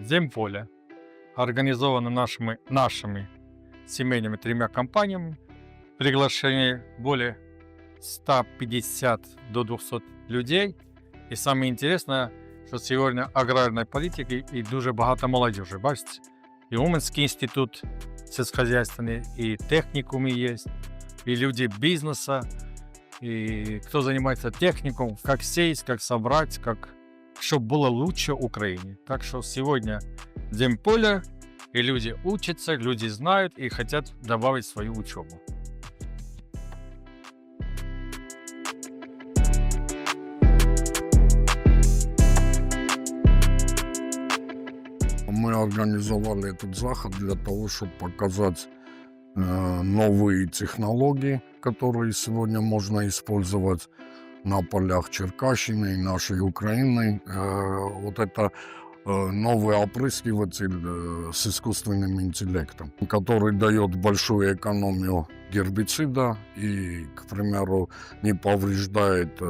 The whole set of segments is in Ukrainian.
Земполе, организовано нашими, нашими семейными тремя компаниями. Приглашение более 150 до 200 людей. И самое интересное, що сьогодні аграрної політики і дуже багато молодежі. Бачите, і Уманський інститут сільськохозяйственний, і технікуми є, і люди бізнесу, і хто займається техніком, як сеять, як собрать, как, щоб було лучше Україні. Так що сьогодні День поля, и люди учатся, люди знают и хотят добавить свою учебу. Мы организовали этот заход для того, чтобы показать э, новые технологии, которые сегодня можно использовать на полях Черкащины и нашей Украины. Э, вот это э, новый опрыскиватель э, с искусственным интеллектом, который дает большую экономию гербицида и, к примеру, не повреждает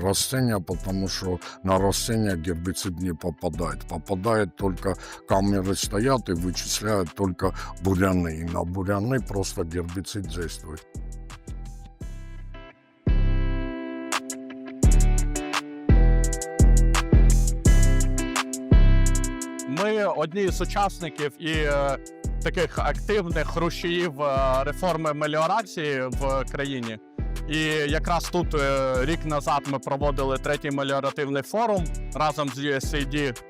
растения, потому что на растения гербицид не попадает. Попадает только камеры стоят и вычисляют только буряны. И на буряны просто гербицид действует. Ми одні з учасників і е, таких активних рушіїв е, реформи меліорації в країні. І якраз тут е, рік назад ми проводили третій меліоративний форум разом з USAID.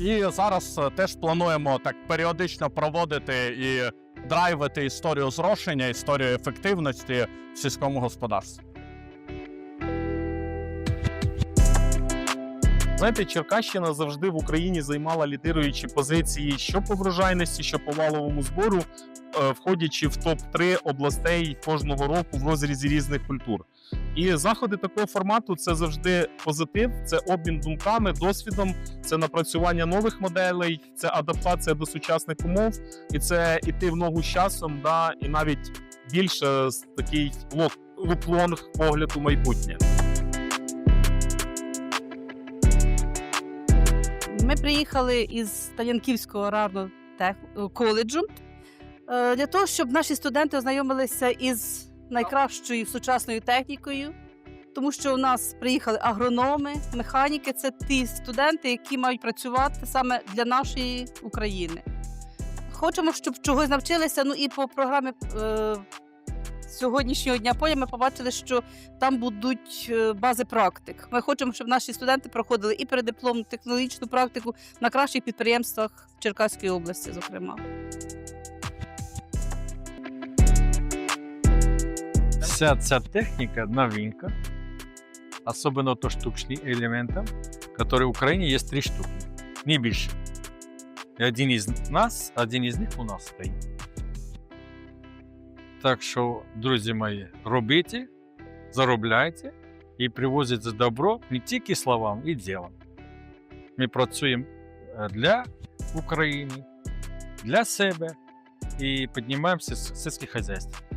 І зараз теж плануємо так періодично проводити і драйвити історію зрошення, історію ефективності в сільському господарстві. Знаєте, Черкащина завжди в Україні займала лідируючі позиції що по врожайності, що по валовому збору, е, входячи в топ-3 областей кожного року в розрізі різних культур. І заходи такого формату це завжди позитив, це обмін думками, досвідом, це напрацювання нових моделей, це адаптація до сучасних умов, і це іти в ногу з часом, да, і навіть більше такий лок- луплонг погляд у майбутнє. Ми приїхали із Талянківського аграрного тех- коледжу е, для того, щоб наші студенти ознайомилися із найкращою сучасною технікою, тому що у нас приїхали агрономи, механіки це ті студенти, які мають працювати саме для нашої України. Хочемо, щоб чогось навчилися. Ну і по програмі е, сьогоднішнього дня поля ми побачили, що там будуть е, бази практик. Ми хочемо, щоб наші студенти проходили і передипломну технологічну практику на кращих підприємствах Черкаської області, зокрема. Вся ця техніка новинка, особенно то штучні елементи, які в Україні є три штуки, не більше. І один із нас, один із них у нас стоїть. Так що, друзі мої, робіть, заробляйте і привозите добро не тільки словам, і ділом. Ми працюємо е, для України, для себе і піднімаємо сільське хазяйство.